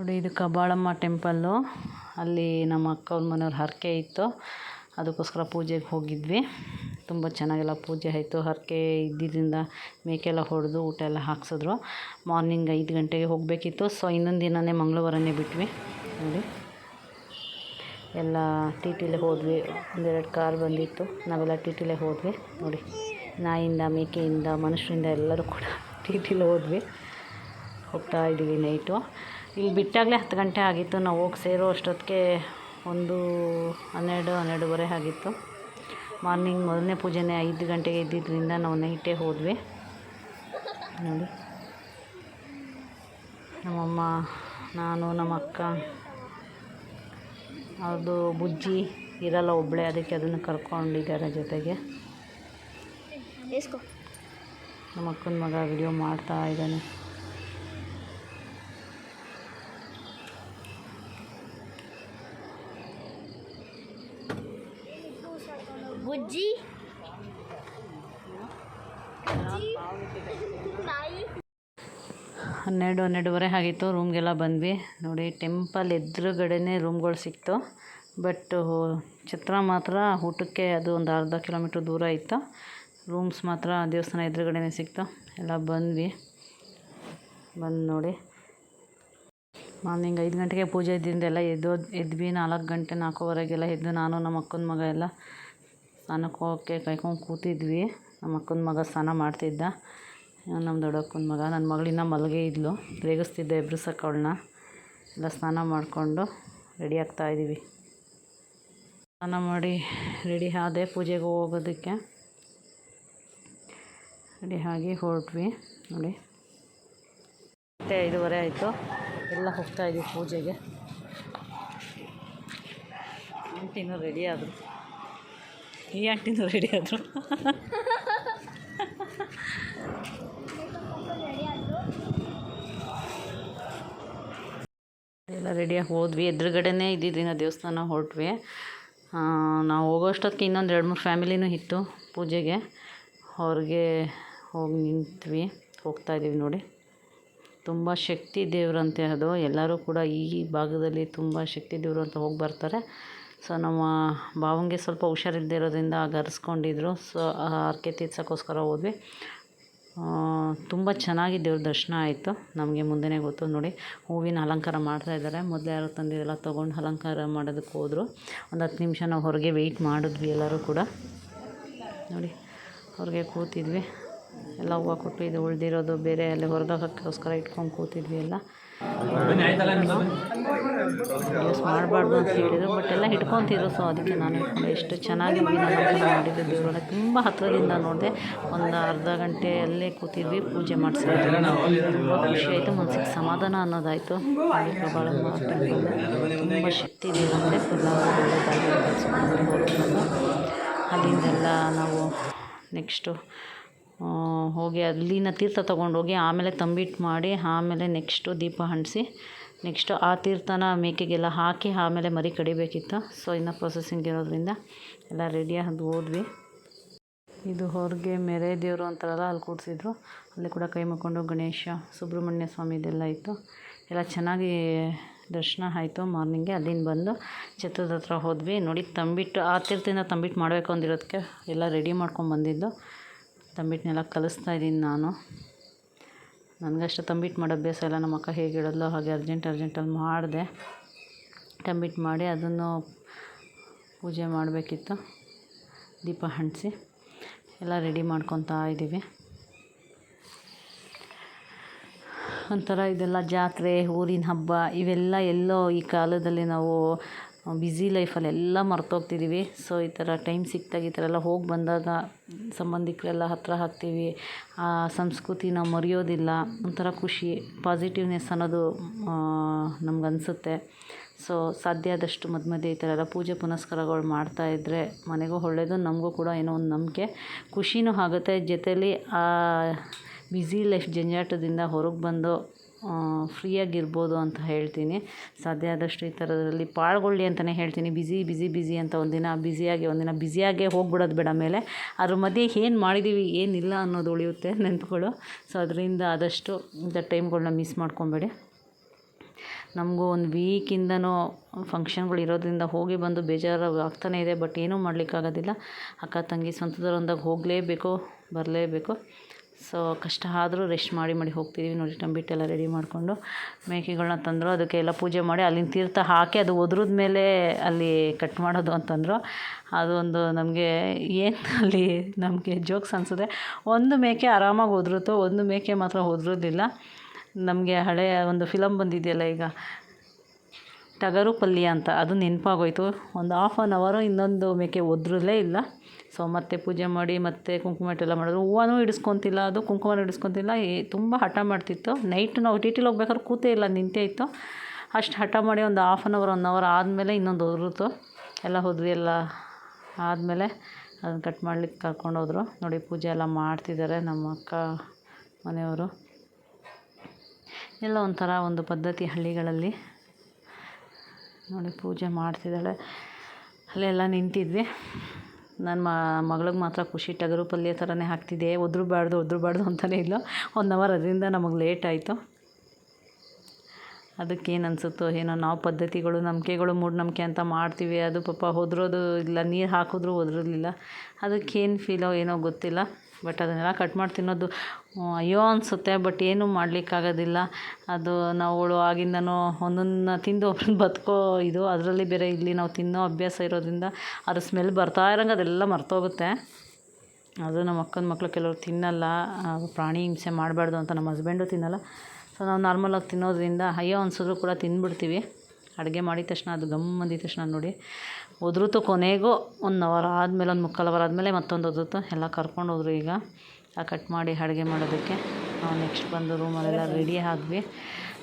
ನೋಡಿ, ಇದು ಕಬಾಳಮ್ಮ ಟೆಂಪಲ್ಲು. ಅಲ್ಲಿ ನಮ್ಮ ಅಕ್ಕವ್ರ ಮನೆಯವ್ರ ಹರಕೆ ಇತ್ತು. ಅದಕ್ಕೋಸ್ಕರ ಪೂಜೆಗೆ ಹೋಗಿದ್ವಿ. ತುಂಬ ಚೆನ್ನಾಗೆಲ್ಲ ಪೂಜೆ ಆಯಿತು. ಹರಕೆ ಇದ್ದಿದ್ದರಿಂದ ಮೇಕೆಲ್ಲ ಹೊಡೆದು ಊಟ ಎಲ್ಲ ಹಾಕ್ಸಿದ್ರು. ಮಾರ್ನಿಂಗ್ ಐದು ಗಂಟೆಗೆ ಹೋಗಬೇಕಿತ್ತು. ಸೊ ಇನ್ನೊಂದು ದಿನವೇ ಮಂಗಳವಾರನೇ ಬಿಟ್ವಿ. ನೋಡಿ. ಎಲ್ಲ ಟಿ ಟಿಲೇ ಹೋದ್ವಿ. ಒಂದೆರಡು ಕಾರ್ ಬಂದಿತ್ತು. ನಾವೆಲ್ಲ ಟಿ ಟಿಲೇ ಹೋದ್ವಿ. ನೋಡಿ. ನಾಯಿಂದ ಮೇಕೆಯಿಂದ, ಮನುಷ್ಯರಿಂದ ಎಲ್ಲರೂ ಕೂಡ ಟಿ ಟಿಲೇ ಹೋದ್ವಿ. ಹೋಗ್ತಾ ಇದ್ದೀವಿ ನೈಟು. ಇಲ್ಲಿ ಬಿಟ್ಟಾಗಲೇ ಹತ್ತು ಗಂಟೆ ಆಗಿತ್ತು ನಾವು ಹೋಗಿ ಸೇರೋ ಅಷ್ಟೊತ್ತಿಗೆ ಒಂದು ಹನ್ನೆರಡು ಹನ್ನೆರಡೂವರೆ ಆಗಿತ್ತು. ಮಾರ್ನಿಂಗ್ ಮೊದಲನೇ ಪೂಜೆನೇ ಐದು ಗಂಟೆಗೆ ಇದ್ದಿದ್ದರಿಂದ ನಾವು ನೈಟೇ ಹೋದ್ವಿ. ನೋಡಿ. ನಮ್ಮಮ್ಮ ನಾನು ನಮ್ಮ ಅಕ್ಕ ಅದು ಬುಜ್ಜಿ ಇರಲ್ಲ ಒಬ್ಬಳೆ ಅದಕ್ಕೆ ಅದನ್ನು ಕರ್ಕೊಂಡಿದ್ದಾರೆ ಜೊತೆಗೆ. ನಮ್ಮ ಅಕ್ಕನ ಮಗ ವಿಡಿಯೋ ಮಾಡ್ತಾ ಇದ್ದಾನೆ. ಬುಜ್ಜಿ. ಹನ್ನೆರಡು, ಹನ್ನೆರಡುವರೆ ಆಗಿತ್ತು, ರೂಮ್ಗೆಲ್ಲ ಬಂದ್ವಿ. ನೋಡಿ, ಟೆಂಪಲ್ ಎದುರುಗಡೆನೇ ರೂಮ್ಗಳು ಸಿಕ್ತು. ಬಟ್ ಛತ್ರ ಮಾತ್ರ ಊಟಕ್ಕೆ ಅದು ಒಂದು ಅರ್ಧ ಕಿಲೋಮೀಟ್ರ್ ದೂರ ಇತ್ತು. ರೂಮ್ಸ್ ಮಾತ್ರ ದೇವಸ್ಥಾನ ಎದುರುಗಡೆನೇ ಸಿಕ್ತು. ಎಲ್ಲ ಬಂದ್ವಿ. ಬಂದು ನೋಡಿ. ಮಾರ್ನಿಂಗ್ ಐದು ಗಂಟೆಗೆ ಪೂಜೆ ಇದ್ದಿಂದ ಎಲ್ಲ ಎದ್ದು, ಎದ್ವಿ. ನಾಲ್ಕು ಗಂಟೆ, ನಾಲ್ಕೂವರೆಗೆಲ್ಲ ಎದ್ದು ನಾನು ನಮ್ಮ ಅಕ್ಕನ ಮಗ ಎಲ್ಲ ಸ್ನಾನಕ್ಕೆ ಹೋಗೋಕ್ಕೆ ಕಾಯ್ಕೊಂಡು ಕೂತಿದ್ವಿ. ನಮ್ಮ ಅಕ್ಕನ ಮಗ ಸ್ನಾನ ಮಾಡ್ತಿದ್ದ. ನಮ್ಮ ದೊಡ್ಡಕ್ಕನ ಮಗ, ನನ್ನ ಮಗಳಿನ್ನ ಮಲಗೇ ಇದ್ಲು. ರೇಗಿಸ್ತಿದ್ದೆ ಎಬ್ರಿಸಕ್ಕೆ ಅವಳನ್ನ. ಎಲ್ಲ ಸ್ನಾನ ಮಾಡಿಕೊಂಡು ರೆಡಿ ಆಗ್ತಾಯಿದ್ದೀವಿ ಸ್ನಾನ ಮಾಡಿ ರೆಡಿ ಆದೆ ಪೂಜೆಗೆ ಹೋಗೋದಕ್ಕೆ. ರೆಡಿ ಆಗಿ ಹೊರಟ್ವಿ. ನೋಡಿ. ಮತ್ತೆ ಐದುವರೆ ಆಯಿತು. ಎಲ್ಲ ಹೋಗ್ತಾಯಿದ್ವಿ ಪೂಜೆಗೆ. ಆಂಟಿನೂ ರೆಡಿ ಆದರು. ಈ ಆಂಟಿನೂ ರೆಡಿ ಆದರು. ಎಲ್ಲ ರೆಡಿಯಾಗಿ ಹೋದ್ವಿ. ಎದುರುಗಡೆನೇ ಇದ್ದಿದ್ದಿನ ದೇವಸ್ಥಾನ ಹೊರಟ್ವಿ. ನಾವು ಹೋಗೋಷ್ಟೊತ್ತಿಗೆ ಇನ್ನೊಂದು ಎರಡು ಮೂರು ಫ್ಯಾಮಿಲಿನೂ ಇತ್ತು ಪೂಜೆಗೆ. ಅವ್ರಿಗೆ ಹೋಗಿ ನಿಂತ್ವಿ. ಹೋಗ್ತಾ ಇದ್ದೀವಿ ನೋಡಿ. ತುಂಬ ಶಕ್ತಿ ದೇವರಂತೆ ಅದು ಎಲ್ಲರೂ ಕೂಡ ಈ ಭಾಗದಲ್ಲಿ ತುಂಬ ಶಕ್ತಿ ದೇವರು ಅಂತ ಹೋಗಿ ಬರ್ತಾರೆ. ಸೊ ನಮ್ಮ ಭಾವಂಗೆ ಸ್ವಲ್ಪ ಹುಷಾರಿಲ್ಲದೆ ಇರೋದ್ರಿಂದ ಗರ್ಸ್ಕೊಂಡಿದ್ರು ಸೊ ಹರಕೆ ತೀರ್ಸೋಕ್ಕೋಸ್ಕರ ಹೋದ್ವಿ. ತುಂಬ ಚೆನ್ನಾಗಿ ದೇವ್ರ ದರ್ಶನ ಆಯಿತು. ನಮಗೆ ಮುಂದೆನೇ ಗೊತ್ತು ನೋಡಿ, ಹೂವಿನ ಅಲಂಕಾರ ಮಾಡ್ತಾ ಇದ್ದಾರೆ. ಮೊದಲು ಯಾರೋ ತಂದಿದ್ದೆಲ್ಲ ತೊಗೊಂಡು ಅಲಂಕಾರ ಮಾಡೋದಕ್ಕೆ ಹೋದರು. ಒಂದು ಹತ್ತು ನಿಮಿಷ ನಾವು ಹೊರಗೆ ವೆಯ್ಟ್ ಮಾಡಿದ್ವಿ ಎಲ್ಲರೂ ಕೂಡ. ನೋಡಿ, ಹೊರಗೆ ಕೂತಿದ್ವಿ. ಎಲ್ಲ ಹೂವು ಕೊಟ್ಟು ಇದು ಉಳಿದಿರೋದು ಬೇರೆ, ಅಲ್ಲಿ ಹೊರಗೆ ಹಾಕೋಕ್ಕೋಸ್ಕರ ಇಟ್ಕೊಂಡು ಕೂತಿದ್ವಿ ಎಲ್ಲ. ಯೂಸ್ ಮಾಡಬಾರ್ದು ಅಂತ ಹೇಳಿದರು ಬಟ್ ಎಲ್ಲ ಹಿಡ್ಕೊತಿದ್ರು ಸೊ ಅದಕ್ಕೆ ನಾನು ಇಟ್ಕೊಂಡೆ ಎಷ್ಟು ಚೆನ್ನಾಗಿ ನೋಡಿದ್ದೆ ದೇವರನ್ನ ತುಂಬ ಹತ್ತಿರದಿಂದ ನೋಡಿದೆ. ಒಂದು ಅರ್ಧ ಗಂಟೆ ಅಲ್ಲೇ ಕೂತಿದ್ವಿ ಪೂಜೆ ಮಾಡಿಸಿದ್ರು ತುಂಬ ಖುಷಿ ಆಯಿತು ಮನಸ್ಸಿಗೆ ಸಮಾಧಾನ ಅನ್ನೋದಾಯಿತು. ಟೆಂಪಲ್ ತುಂಬ ಶಕ್ತಿ ಇದೆ ಅಲ್ಲಿಂದೆಲ್ಲ ನಾವು ನೆಕ್ಸ್ಟು ಹೋಗಿ ಅಲ್ಲಿನ ತೀರ್ಥ ತಗೊಂಡೋಗಿ ಆಮೇಲೆ ತಂಬಿಟ್ಟು ಮಾಡಿ ಆಮೇಲೆ ನೆಕ್ಸ್ಟು ದೀಪ ಅಂಟಿಸಿ ನೆಕ್ಸ್ಟು ಆ ತೀರ್ಥನ ಮೇಕೆಗೆಲ್ಲ ಹಾಕಿ ಆಮೇಲೆ ಮರಿ ಕಡಿಬೇಕಿತ್ತು. ಸೊ ಇನ್ನು ಪ್ರೊಸೆಸಿಂಗ್ ಇರೋದ್ರಿಂದ ಎಲ್ಲ ರೆಡಿಯಾಗಿ ಹೋದ್ವಿ. ಇದು ಹೊರಗೆ ಮೆರೆ ದೇವರು ಅಂತಾರಲ್ಲ, ಅಲ್ಲಿ ಕೂಡಿಸಿದ್ರು. ಅಲ್ಲಿ ಕೂಡ ಕೈ ಮುಕ್ಕೊಂಡು ಗಣೇಶ, ಸುಬ್ರಹ್ಮಣ್ಯ ಸ್ವಾಮಿ ಇದೆಲ್ಲ ಇತ್ತು. ಎಲ್ಲ ಚೆನ್ನಾಗಿ ದರ್ಶನ ಆಯಿತು ಮಾರ್ನಿಂಗೆ ಅಲ್ಲಿಂದ ಬಂದು ಛತ್ರದ ಹತ್ರ ಹೋದ್ವಿ. ನೋಡಿ, ತಂಬಿಟ್ಟು ಆ ತೀರ್ಥದಿಂದ ತಂಬಿಟ್ಟು ಮಾಡಬೇಕು ಅಂದಿರೋದಕ್ಕೆ ಎಲ್ಲ ರೆಡಿ ಮಾಡ್ಕೊಂಡು ಬಂದಿದ್ದು. ತಂಬಿಟ್ಟನ್ನೆಲ್ಲ ಕಲಿಸ್ತಾ ಇದ್ದೀನಿ ನಾನು. ನನಗಷ್ಟು ತಂಬಿಟ್ಟು ಮಾಡೋ ಅಭ್ಯಾಸ ಇಲ್ಲ. ನಮ್ಮ ಅಕ್ಕ ಹೇಗೆ ಹೇಳಿದ್ಲೋ ಹಾಗೆ ಅರ್ಜೆಂಟ್ ಅರ್ಜೆಂಟಲ್ಲಿ ಮಾಡಿದೆ. ತಂಬಿಟ್ಟು ಮಾಡಿ ಅದನ್ನು ಪೂಜೆ ಮಾಡಬೇಕಿತ್ತು. ದೀಪ ಅಂಟಿಸಿ ಎಲ್ಲ ರೆಡಿ ಮಾಡ್ಕೊತಾ ಇದ್ದೀವಿ. ಒಂಥರ ಇದೆಲ್ಲ ಜಾತ್ರೆ, ಊರಿನ ಹಬ್ಬ, ಇವೆಲ್ಲ ಎಲ್ಲೋ ಈ ಕಾಲದಲ್ಲಿ ನಾವು ಬ್ಯುಸಿ ಲೈಫಲ್ಲೆಲ್ಲ ಮರ್ತೋಗ್ತಿದ್ದೀವಿ ಸೊ ಈ ಥರ ಟೈಮ್ ಸಿಕ್ಕಿದಾಗ ಈ ಥರ ಎಲ್ಲ ಹೋಗಿ ಬಂದಾಗ ಸಂಬಂಧಿಕರೆಲ್ಲ ಹತ್ತಿರ ಹಾಕ್ತೀವಿ. ಆ ಸಂಸ್ಕೃತಿ ನಾವು ಮರೆಯೋದಿಲ್ಲ. ಒಂಥರ ಖುಷಿ ಪಾಸಿಟಿವ್ನೆಸ್ ಅನ್ನೋದು ನಮ್ಗೆ ಅನಿಸುತ್ತೆ ಸೊ ಸಾಧ್ಯ ಆದಷ್ಟು ಮಧ್ಯ ಮಧ್ಯೆ ಈ ಥರ ಎಲ್ಲ ಪೂಜೆ ಪುನಸ್ಕಾರಗಳು ಮಾಡ್ತಾಯಿದ್ರೆ ಮನೆಗೂ ಒಳ್ಳೆಯದು ನಮಗೂ ಕೂಡ ಏನೋ ಒಂದು ನಂಬಿಕೆ. ಖುಷಿನೂ ಆಗುತ್ತೆ. ಜೊತೇಲಿ ಆ ಬ್ಯುಸಿ ಲೈಫ್ ಜಂಜಾಟದಿಂದ ಹೊರಗೆ ಬಂದು ಫ್ರೀಯಾಗಿರ್ಬೋದು ಅಂತ ಹೇಳ್ತೀನಿ. ಸಾಧ್ಯ ಆದಷ್ಟು ಈ ಥರದ್ರಲ್ಲಿ ಪಾಲ್ಗೊಳ್ಳಿ ಅಂತಲೇ ಹೇಳ್ತೀನಿ. ಬಿಸಿ ಬಿಸಿ ಬಿಸಿ ಅಂತ ಒಂದಿನ ಬ್ಯುಸಿಯಾಗಿ ಒಂದಿನ ಬ್ಯುಸಿಯಾಗೇ ಹೋಗ್ಬಿಡೋದು ಬೇಡ ಮೇಲೆ. ಅದ್ರ ಮಧ್ಯೆ ಏನು ಮಾಡಿದ್ದೀವಿ ಏನಿಲ್ಲ ಅನ್ನೋದು ಉಳಿಯುತ್ತೆ ನೆನಪುಗಳು. ಸೊ ಅದರಿಂದ ಆದಷ್ಟು ಇಂಥ ಟೈಮ್ಗಳನ್ನ ಮಿಸ್ ಮಾಡ್ಕೊಬೇಡಿ. ನಮಗೂ ಒಂದು ವೀಕಿಂದನೂ ಫಂಕ್ಷನ್ಗಳು ಇರೋದ್ರಿಂದ ಹೋಗಿ ಬಂದು ಬೇಜಾರು ಆಗ್ತಾನೇ ಇದೆ ಬಟ್ ಏನೂ ಮಾಡಲಿಕ್ಕಾಗೋದಿಲ್ಲ. ಅಕ್ಕ, ತಂಗಿ ಸ್ವಂತದವ್ರು ಅಂದಾಗ ಹೋಗಲೇಬೇಕು, ಬರಲೇಬೇಕು. ಸೊ ಕಷ್ಟ ಆದರೂ ರೆಸ್ಟ್ ಮಾಡಿ ಮಾಡಿ ಹೋಗ್ತಿದ್ದೀವಿ ನೋಡಿ, ತಂಬಿಟ್ಟೆಲ್ಲ ರೆಡಿ ಮಾಡಿಕೊಂಡು ಮೇಕೆಗಳನ್ನ ತಂದರು. ಅದಕ್ಕೆ ಎಲ್ಲ ಪೂಜೆ ಮಾಡಿ ಅಲ್ಲಿನ ತೀರ್ಥ ಹಾಕಿ ಅದು ಒದ್ರದ ಮೇಲೆ ಅಲ್ಲಿ ಕಟ್ ಮಾಡೋದು ಅಂತಂದರು. ಅದು ಒಂದು ನಮಗೆ ಏನು ಅಲ್ಲಿ ನಮಗೆ ಜೋಕ್ಸ್ ಅನಿಸಿದೆ ಒಂದು ಮೇಕೆ ಆರಾಮಾಗಿ ಒದ್ರುತ್ತೋ, ಒಂದು ಮೇಕೆ ಮಾತ್ರ ಒದ್ರೋದಿಲ್ಲ. ನಮಗೆ ಹಳೆಯ ಒಂದು ಫಿಲಮ್ ಬಂದಿದೆಯಲ್ಲ ಈಗ, ಟಗರು ಪಲ್ಯ ಅಂತ. ಅದು ನೆನಪಾಗೋಯ್ತು. ಒಂದು ಹಾಫ್ ಆನ್ ಅವರು ಇನ್ನೊಂದು ಮೇಕೆ ಒದ್ರಲೇ ಇಲ್ಲ. ಸೊ ಮತ್ತೆ ಪೂಜೆ ಮಾಡಿ, ಮತ್ತೆ ಕುಂಕುಮ ಇಟ್ಟೆಲ್ಲ ಮಾಡಿದ್ರು. ಹೂವನೂ ಹಿಡಿಸ್ಕೊಂತಿಲ್ಲ ಅದು ಕುಂಕುಮ ಹಿಡಿಸ್ಕೊಂತಿಲ್ಲ ಏ, ತುಂಬ ಹಠ ಮಾಡ್ತಿತ್ತು. ನೈಟ್ ನಾವು ಟಿ ಟಿಲಿ ಹೋಗ್ಬೇಕಾದ್ರೆ ಕೂತೇ ಇಲ್ಲ, ನಿಂತೇ ಇತ್ತು. ಅಷ್ಟು ಹಠ ಮಾಡಿ ಒಂದು half an hour one hour ಆದಮೇಲೆ ಇನ್ನೊಂದು ಹೊರತು ಎಲ್ಲ ಹೋದ್ವಿ, ಎಲ್ಲ ಆದಮೇಲೆ ಅದನ್ನು ಕಟ್ ಮಾಡ್ಲಿಕ್ಕೆ ಕರ್ಕೊಂಡೋದ್ರು ನೋಡಿ, ಪೂಜೆ ಎಲ್ಲ ಮಾಡ್ತಿದ್ದಾರೆ ನಮ್ಮ ಅಕ್ಕ ಮನೆಯವರು. ಎಲ್ಲ ಒಂಥರ ಒಂದು ಪದ್ಧತಿ ಹಳ್ಳಿಗಳಲ್ಲಿ. ನೋಡಿ, ಪೂಜೆ ಮಾಡ್ತಿದ್ದಾಳೆ. ಅಲ್ಲೆಲ್ಲ ನಿಂತಿದ್ವಿ. ನನ್ನ ಮಗಳಿಗೆ ಮಾತ್ರ ಖುಷಿ, ಟಗರು ಪಲ್ಯ ಥರನೇ ಹಾಕ್ತಿದ್ದೆ. ಒದ್ರಬಾರ್ದು ಒದ್ರಬಾರ್ದು ಅಂತಲೇ ಇಲ್ಲ. ಒನ್ ಅವರ್ ಅದರಿಂದ ನಮಗೆ ಲೇಟ್ ಆಯಿತು. ಅದಕ್ಕೇನು ಅನಿಸುತ್ತೋ ಏನೋ, ನಾವು ಪದ್ಧತಿಗಳು, ನಂಬಿಕೆಗಳು ಮೂಢನಂಬಿಕೆ ಅಂತ ಮಾಡ್ತೀವಿ. ಅದು ಪಾಪ ಹೊದ್ರೋದು ಇಲ್ಲ, ನೀರು ಹಾಕಿದ್ರು ಒದ್ರಲಿಲ್ಲ ಅದಕ್ಕೇನು ಫೀಲೋ ಏನೋ ಗೊತ್ತಿಲ್ಲ. ಬಟ್ ಅದನ್ನೆಲ್ಲ ಕಟ್ ಮಾಡಿ ತಿನ್ನೋದು ಅಯ್ಯೋ ಅನಿಸುತ್ತೆ, ಬಟ್ ಏನೂ ಮಾಡಲಿಕ್ಕಾಗೋದಿಲ್ಲ. ಅದು ನಾವುಗಳು ಆಗಿಂದನೂ ಒಂದೊಂದನ್ನ ತಿಂದು ಒಬ್ಬರನ್ನ ಬದುಕೋ ಇದು, ಅದರಲ್ಲಿ ಬೇರೆ ಇಲ್ಲಿ ನಾವು ತಿನ್ನೋ ಅಭ್ಯಾಸ ಇರೋದ್ರಿಂದ ಅದ್ರ ಸ್ಮೆಲ್ ಬರ್ತಾ ಇರೋಂಗೆ ಅದೆಲ್ಲ ಮರ್ತೋಗುತ್ತೆ. ಅದು ನಮ್ಮ ಅಕ್ಕನ ಮಕ್ಕಳು ಕೆಲವರು ತಿನ್ನಲ್ಲ ಪ್ರಾಣಿ ಹಿಂಸೆ ಮಾಡಬಾರ್ದು ಅಂತ ನಮ್ಮ ಹಸ್ಬೆಂಡು ತಿನ್ನಲ್ಲ. ಸೊ ನಾವು ನಾರ್ಮಲಾಗಿ ತಿನ್ನೋದ್ರಿಂದ ಅಯ್ಯೋ ಅನಿಸಿದ್ರು ಕೂಡ ತಿಂದ್ಬಿಡ್ತೀವಿ ಅಡುಗೆ ಮಾಡಿದ ತಕ್ಷಣ ಅದು ಗಮ್ ಅಂದಿದ ತಕ್ಷಣ ನೋಡಿ. ಒದ್ರುತ್ತು ಕೊನೆಗೂ ಒನ್ ಅವರ್ ಆದಮೇಲೆ, ಒಂದು ಮುಕ್ಕಾಲು ಅವರ್ ಆದಮೇಲೆ ಮತ್ತೊಂದು ಒದ್ರುತ್ತು ಎಲ್ಲ ಕರ್ಕೊಂಡು ಹೋದ್ರು ಈಗ. ಆ ಕಟ್ ಮಾಡಿ ಅಡುಗೆ ಮಾಡೋದಕ್ಕೆ ನಾವು ನೆಕ್ಸ್ಟ್ ಬಂದು ರೂಮಲ್ಲೆಲ್ಲ ರೆಡಿ ಆದ್ವಿ.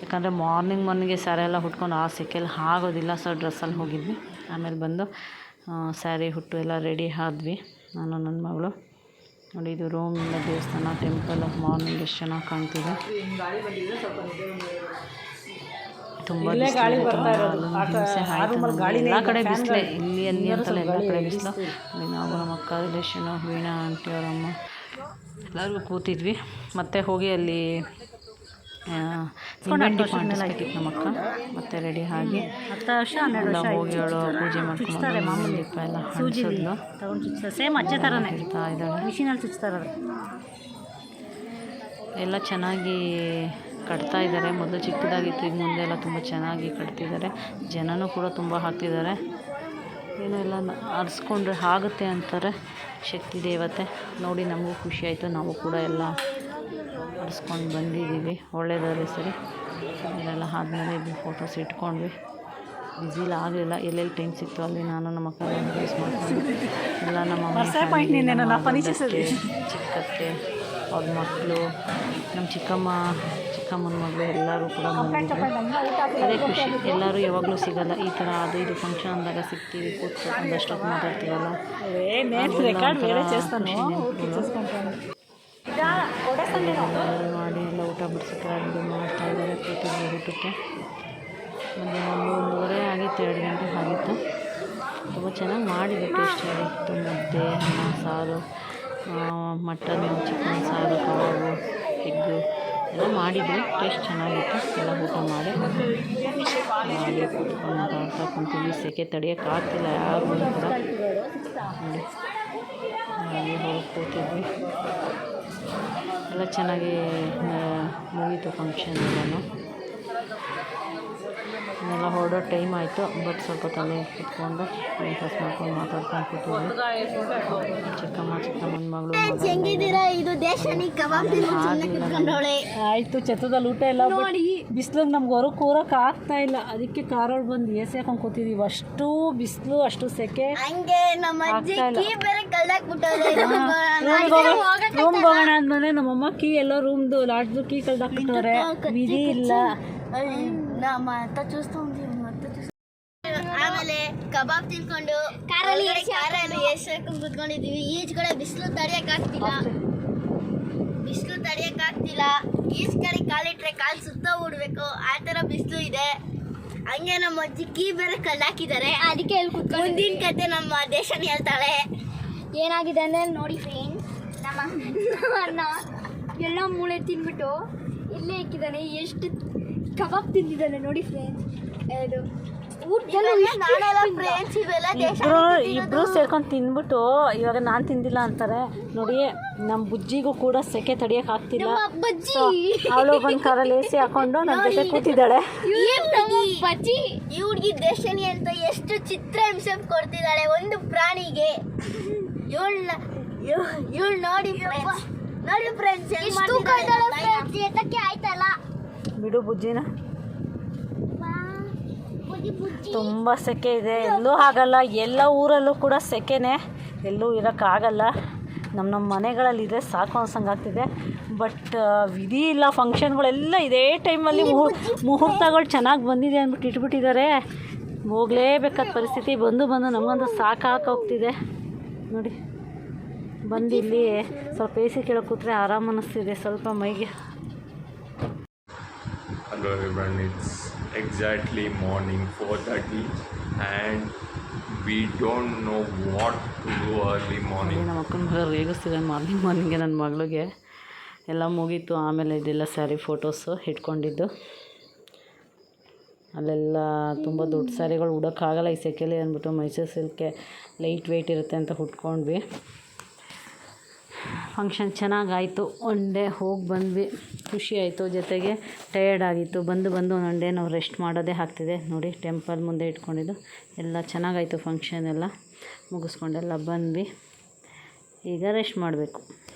ಯಾಕಂದರೆ ಮಾರ್ನಿಂಗ್ ಮಾರ್ನಿಂಗೆ ಸ್ಯಾರಿ ಎಲ್ಲ ಹುಟ್ಕೊಂಡು ಆ ಸೆಕೆಯಲ್ಲಿ ಆಗೋದಿಲ್ಲ ಸೊ ಡ್ರೆಸ್ಸಲ್ಲಿ ಹೋಗಿದ್ವಿ. ಆಮೇಲೆ ಬಂದು ಸ್ಯಾರಿ ಹುಟ್ಟು ಎಲ್ಲ ರೆಡಿ ಆದ್ವಿ. ನಾನು, ನನ್ನ ಮಗಳು. ನೋಡಿ, ಇದು ರೂಮ್ ಇಲ್ಲ ದೇವಸ್ಥಾನ ಟೆಂಪಲ್ ಮಾರ್ನಿಂಗ್ ಎಷ್ಟು ಚೆನ್ನಾಗಿ ಕಾಣ್ತಿದೆ. ತುಂಬ ಗಾಳಿ. ಎಲ್ಲ ಕಡೆ ಬಿಸಿಲೆ ಇಲ್ಲಿ ಅಲ್ಲಿ ಅಂತಲ್ಲ ಎಲ್ಲ ಕಡೆ ಬಿಸಿಲು. ಅಲ್ಲಿ ನಾವು ನಮ್ಮ ಅಕ್ಕ ರಿಲೇಷನು ವೀಣಾ ಆಂಟಿ ಅವರಮ್ಮ ಎಲ್ಲರಿಗೂ ಕೂತಿದ್ವಿ. ಮತ್ತೆ ಹೋಗಿ ಅಲ್ಲಿ ಮಾಡಿಸ್ಬೇಕಿತ್ತು ನಮ್ಮ ಅಕ್ಕ ಮತ್ತೆ ರೆಡಿ ಆಗಿ ಎಲ್ಲ ಹೋಗಿ ಅವಳು ಪೂಜೆ ಮಾಡ್ಕೊಂಡು ದೀಪ ಎಲ್ಲ ಹಂಚಿದ್ಲು ಸೇಮ್ ಅಚ್ಚೆ ಥರನೇ ಇಡ್ತಾ ಇದ್ದಾಳೆ. ಮಿಷಿನಲ್ಲಿ ಚುಚ್ತಾರೆ ಎಲ್ಲ ಚೆನ್ನಾಗಿ ಕಟ್ತಾ ಇದ್ದಾರೆ. ಮೊದಲು ಚಿಕ್ಕದಾಗಿತ್ತು ಈಗ ಮುಂದೆ ಎಲ್ಲ ತುಂಬ ಚೆನ್ನಾಗಿ ಕಟ್ತಿದ್ದಾರೆ. ಜನನೂ ಕೂಡ ತುಂಬ ಹಾಕ್ತಿದ್ದಾರೆ ಏನೋ ಎಲ್ಲ ನ- ಆಗುತ್ತೆ ಅಂತಾರೆ ಶಕ್ತಿ ದೇವತೆ. ನೋಡಿ ನಮಗೂ ಖುಷಿ ಆಯಿತು. ನಾವು ಕೂಡ ಎಲ್ಲ ಹರಿಸ್ಕೊಂಡು ಬಂದಿದ್ದೀವಿ. ಒಳ್ಳೆಯದಾದ್ರೆ ಸರಿ. ಇದೆಲ್ಲ ಆದಮೇಲೆ ಇದು ಫೋಟೋಸ್ ಇಟ್ಕೊಂಡ್ವಿ. ಬಿಸಿಲ್ ಆಗಲಿಲ್ಲ. ಎಲ್ಲೆಲ್ಲಿ ಟೈಮ್ ಸಿಕ್ತು ಅಲ್ಲಿ ನಾನು ನಮ್ಮ ಅಕ್ಕ ಯೂಸ್ ಮಾಡ್ಕೊಂಡು ಎಲ್ಲ ನಮ್ಮ ಚಿಕ್ಕಕ್ಕೆ ಚಿಕ್ಕತ್ತೆ ಅವ್ರ ಮಕ್ಕಳು ನಮ್ಮ ಚಿಕ್ಕಮ್ಮ ಚಿಕ್ಕಮ್ಮನ ಮಗಳು ಎಲ್ಲರೂ ಕೂಡ ಅದೇ ಖುಷಿ. ಎಲ್ಲರೂ ಯಾವಾಗಲೂ ಸಿಗಲ್ಲ. ಈ ಥರ ಅದು ಇದು ಫಂಕ್ಷನ್ ಅಂದಾಗ ಸಿಗ್ತೀವಿ ಕೂತ್ಕೊಂಡು ಅಷ್ಟೊತ್ತು ಮಾತಾಡ್ತೀವಲ್ಲ? ಮಾಡಿ ಎಲ್ಲ ಊಟ ಬಿಡಿಸಿದ್ರೆ ಮಾಡ್ತಾ ಇದ್ದಾರೆ ಕೂತಿದ್ರು ಊಟಕ್ಕೆ. ಮಧ್ಯಾಹ್ನ ಒಂದು ಒಂದೂವರೆ ಆಗಿತ್ತು ಎರಡು ಗಂಟೆ ಆಗಿತ್ತು. ತುಂಬ ಚೆನ್ನಾಗಿ ಮಾಡಿದೆ ಟೇಸ್ಟಾಗಿ ಮುದ್ದೆ ಅನ್ನ ಸಾರು. ಮಟನ್ ಚಿಕನ್ ಸಾರು ಕಬಾಬು ಎಗ್ಗು ಎಲ್ಲ ಮಾಡಿದ್ರು ಟೇಸ್ಟ್ ಚೆನ್ನಾಗಿತ್ತು. ಎಲ್ಲ ಊಟ ಮಾಡಿ. ಮಾಡಿ ಕೂತ್ಕೊಂಡು ಕುಂತೀವಿ ಸೆಕೆ ತಡೆಯೋಕ್ಕಾಗ್ತಿಲ್ಲ ಯಾರು ಹಾಗೆ ಹೋಗಿ ಕೂತಿದ್ವಿ. ಎಲ್ಲ ಚೆನ್ನಾಗಿ ಮುಗೀತು ಫಂಕ್ಷನ್ ಎಲ್ಲನೂ. ಎಲ್ಲ ಹೊರಡೋ ಟೈಮ್ ಆಯಿತು. ಬಟ್ ಸ್ವಲ್ಪ ತಲೆ ಕುತ್ಕೊಂಡು ಟೈಮ್ ಮಾಡ್ಕೊಂಡು ಮಾತಾಡ್ಕೊಂಡು ಕೂತಿದ್ವಿ. ಚಿಕ್ಕಮ್ಮ ಚಿಕ್ಕಮ್ಮನ ಮಗಳು ಹೆಂಗಿದ್ದೀರಾ? ಇದು ದೇಶಾನಿ ಕಬಾಬ್ ಆಯಿತು ಚತುರ್ದಲ್ಲಿ ಊಟ ಎಲ್ಲ ಬಿಸಿಲು ನಮ್ಗೆ ಹೊರಗೆ ಕೂರಕ್ಕೆ ಆಗ್ತಾ ಇಲ್ಲ. ಅದಕ್ಕೆ ಕಾರೋಳು ಬಂದು ಎಸಿ ಹಾಕೊಂಡು ಕೂತಿದ್ದೀವಿ ಅಷ್ಟು ಬಿಸಿಲು ಅಷ್ಟು ಸೆಕೆ ಹಂಗೆ ನಮ್ಮ ಅಜ್ಜಿ ಕೀ ಬೇರೆ ರೂಮ್ಗೆ ಹೋಗೋಣ ಅಂದ್ಮೇಲೆ ನಮ್ಮಮ್ಮ ಕೀ ಎಲ್ಲ ರೂಮ್ದು ಲಾಡ್ದು ಕೀ ಕಳ್ದಾಕ್ಬಿಟ್ಟವ್ರೆ ವಿಧಿ ಇಲ್ಲ. ನಮ್ಮ ಅಂತ ಚೂಸ್ತಾ ಆಮೇಲೆ ಕಬಾಬ್ ತಿನ್ಕೊಂಡು ಕಾರಲ್ಲಿ ಕಾರಲ್ಲಿ ಎಷ್ಟು ಹಾಕೊಂಡು ಕುತ್ಕೊಂಡಿದೀವಿ. ಈಚ್ ಕಡೆ ಬಿಸಿಲು ತಡಿಯಕ್ ಆಗ್ತಿಲ್ಲ. ಬಿಸಿಲು ತಡಿಯಕ್ ಆಗ್ತಿಲ್ಲ. ಈಜ್ ಕಡೆ ಕಾಲಿಟ್ರೆ ಕಾಲು ಸುತ್ತ ಓಡ್ಬೇಕು. ಆ ತರ ಬಿಸಿಲು ಇದೆ. ಹಂಗೆ ನಮ್ಮ ಅಜ್ಜಿ ಕೀ ಬೇರೆ ಕಲ್ಲಾಕಿದ್ದಾರೆ ಅದಕ್ಕೆ ಮುಂದಿನ ಕತೆ ನಮ್ಮ ದೇಶನ ಹೇಳ್ತಾಳೆ. ಏನಾಗಿದೆ ಅಂದ್ರೆ ನೋಡಿ ಫ್ರೆಂಡ್ ನಮ್ಮ ಅಣ್ಣ ಎಲ್ಲ ಮೂಳೆ ತಿನ್ಬಿಟ್ಟು ಇಲ್ಲೇ ಇಕ್ಕಿದ್ದಾನೆ ಎಷ್ಟು ಕಬಾಬ್ ತಿಂದಿದ್ದಾನೆ ನೋಡಿ ಫ್ರೆಂಡ್ಸ್ ಅದು ನಾನೆಲ್ಲ ಫ್ರೆಂಡ್ಸ್ ಇವೆಲ್ಲ ಇಬ್ರು ಇಬ್ರು ಸೇರ್ಕೊಂಡು ತಿಂದ್ಬಿಟ್ಟು ಇವಾಗ ನಾನು ತಿಂದಿಲ್ಲ ಅಂತಾರೆ. ನೋಡಿ ನಮ್ಮ ಬುಜ್ಜಿಗೂ ಕೂಡ ಸೆಕೆ ತಡಿಯಕ್ಕೆ ಆಗ್ತಿಲ್ಲ. ಅವಳು ಬಂದು ಕಾರಲ್ಲಿ ಎ ಸಿ ಹಾಕೊಂಡು ನನ್ ಜೊತೆ ಕೂತಿದ್ದಾಳೆ. ಬಜ್ಜಿ ಈ ಹುಡುಗಿ. ದೇಶನಿ ಅಂತ ಎಷ್ಟು ಚಿತ್ರಹಿಂಸೆ ಕೊಡ್ತಿದ್ದಾಳೆ ಒಂದು ಪ್ರಾಣಿಗೆ. ಇವಳನ್ನ ಇವಳು ನೋಡಿ. ನೋಡಿ ಫ್ರೆಂಡ್ಸ್ ಆಯ್ತಲ್ಲ? ಬಿಡು ಬುಜ್ಜಿನ. ತುಂಬ ಸೆಕೆ ಇದೆ. ಎಲ್ಲೂ ಆಗಲ್ಲ. ಎಲ್ಲ ಊರಲ್ಲೂ ಕೂಡ ಸೆಕೆನೇ. ಎಲ್ಲೂ ಇರೋಕ್ಕಾಗಲ್ಲ ನಮ್ಮ ನಮ್ಮ ಮನೆಗಳಲ್ಲಿದೆ ಸಾಕು ಅನ್ಸಂಗೆ ಆಗ್ತಿದೆ ಬಟ್ ವಿಧಿ ಇಲ್ಲ. ಫಂಕ್ಷನ್ಗಳೆಲ್ಲ ಇದೇ ಟೈಮಲ್ಲಿ ಮುಹೂರ್, ಮುಹೂರ್ತಗಳು ಚೆನ್ನಾಗಿ ಬಂದಿದೆ ಅಂದ್ಬಿಟ್ಟು ಇಟ್ಬಿಟ್ಟಿದ್ದಾರೆ. ಹೋಗಲೇಬೇಕಾದ ಪರಿಸ್ಥಿತಿ. ಬಂದು ಬಂದು ನಮಗಂತೂ ಸಾಕಾಗಿ ಹೋಗ್ತಿದೆ. ನೋಡಿ ಬಂದು ಇಲ್ಲಿ ಸ್ವಲ್ಪ ಎ ಸಿ ಕೇಳೋ ಕೂತ್ರೆ ಆರಾಮ ಅನ್ನಿಸ್ತಿದೆ ಸ್ವಲ್ಪ ಮೈಗೆ Hello everyone, it's exactly morning 4.30 and we don't know what to do early morning. ನಮ್ಮ ಅಕ್ಕನ ಮಗ ರೇಗಿಸ್ತಿದ್ದಾನೆ ಮಾರ್ನಿಂಗ್ ಮಾರ್ನಿಂಗೆ ನನ್ನ ಮಗಳಿಗೆ. ಎಲ್ಲ ಮುಗೀತು. ಆಮೇಲೆ ಇದೆಲ್ಲ ಸ್ಯಾರಿ ಫೋಟೋಸು ಇಟ್ಕೊಂಡಿದ್ದು ಅಲ್ಲೆಲ್ಲ ತುಂಬ ದೊಡ್ಡ ಸ್ಯಾರಿಗಳು ಉಡೋಕ್ಕಾಗಲ್ಲ. ಈ ಸೆಕೆಲಿ ಅಂದ್ಬಿಟ್ಟು ಮೈಸೂರು ಸಿಲ್ಕೆ ಲೈಟ್ ವೆಯ್ಟ್ ಇರುತ್ತೆ ಅಂತ ಉಟ್ಕೊಂಡ್ವಿ ಫಂಕ್ಷನ್ ಚೆನ್ನಾಗಾಯಿತು. ಒನ್ ಡೇ ಹೋಗಿ ಬಂದ್ವಿ. ಖುಷಿ ಆಯಿತು ಜೊತೆಗೆ. ಟಯರ್ಡ್ ಆಗಿತ್ತು. ಬಂದು ಬಂದು ಒಂದೊಂದು ಡೇ ನಾವು ರೆಸ್ಟ್ ಮಾಡೋದೇ ಆಗ್ತಿದೆ. ನೋಡಿ ಟೆಂಪಲ್ ಮುಂದೆ ಇಟ್ಕೊಂಡಿದ್ದು. ಎಲ್ಲ ಚೆನ್ನಾಗಾಯಿತು ಫಂಕ್ಷನ್ ಎಲ್ಲ. ಮುಗಿಸ್ಕೊಂಡೆಲ್ಲ ಬಂದ್ವಿ. ಈಗ ರೆಸ್ಟ್ ಮಾಡಬೇಕು.